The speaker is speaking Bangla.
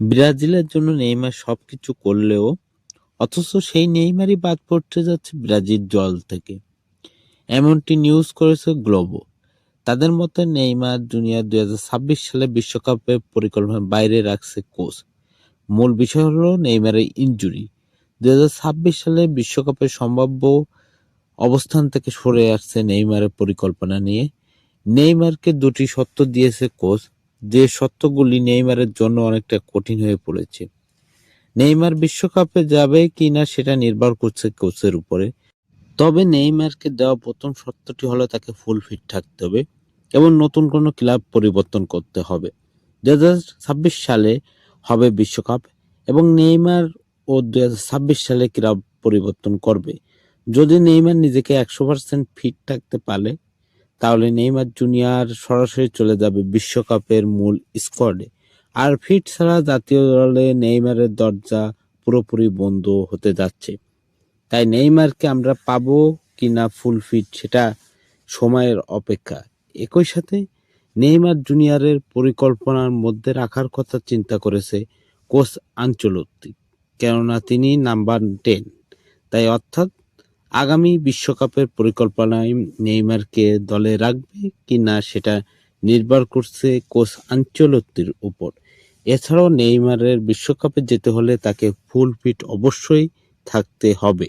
ব্রাজিলের জন্য নেইমার সবকিছু করলেও, অথচ সেই নেইমারই বাদ পড়তে যাচ্ছে ব্রাজিল দল থেকে। এমনটি নিউজ করেছে গ্লোবো। তাদের মতে, নেইমার জুনিয়র দুই ছাব্বিশ সালে বিশ্বকাপের পরিকল্পনা বাইরে রাখছে কোচ। মূল বিষয় হলো নেইমারের ইনজুরি। দুই হাজার ছাব্বিশ সালে বিশ্বকাপের সম্ভাব্য অবস্থান থেকে সরে আসছে নেইমারের পরিকল্পনা নিয়ে। নেইমারকে দুটি সত্য দিয়েছে কোচ যে সত্যগুলি নেইমারের জন্য অনেকটা কঠিন হয়ে পড়েছে। নেইমার বিশ্বকাপে যাবে কিনা সেটা নির্ভর করছে কোচের উপরে। তবে নেইমারকে দেওয়া প্রথম সত্যটি হলো তাকে ফুল ফিট থাকতে হবে এবং নতুন কোনো ক্লাব পরিবর্তন করতে হবে। দু ছাব্বিশ সালে হবে বিশ্বকাপ এবং নেইমার ও দু ছাব্বিশ সালে ক্লাব পরিবর্তন করবে। যদি নেইমার নিজেকে একশো পার্সেন্ট ফিট থাকতে পারে তাহলে নেইমার জুনিয়র সরাসরি চলে যাবে বিশ্বকাপের মূল স্কোয়াডে আর ফিট ছাড়া জাতীয় দলে নেইমারের দরজা পুরোপুরি বন্ধ হতে যাচ্ছে। তাই নেইমারকে আমরা পাবো কিনা ফুল ফিট সেটা সময়ের অপেক্ষা। একই সাথে নেইমার জুনিয়রের পরিকল্পনার মধ্যে রাখার কথা চিন্তা করেছে কোচ আঞ্চলত্তি, কেননা তিনি নাম্বার টেন। তাই অর্থাৎ আগামী বিশ্বকাপের পরিকল্পনায় নেইমারকে দলে রাখবে কি না সেটা নির্ভর করছে কোচ আঞ্চলত্বের উপর। এছাড়াও নেইমারের বিশ্বকাপে যেতে হলে তাকে ফুল ফিট অবশ্যই থাকতে হবে।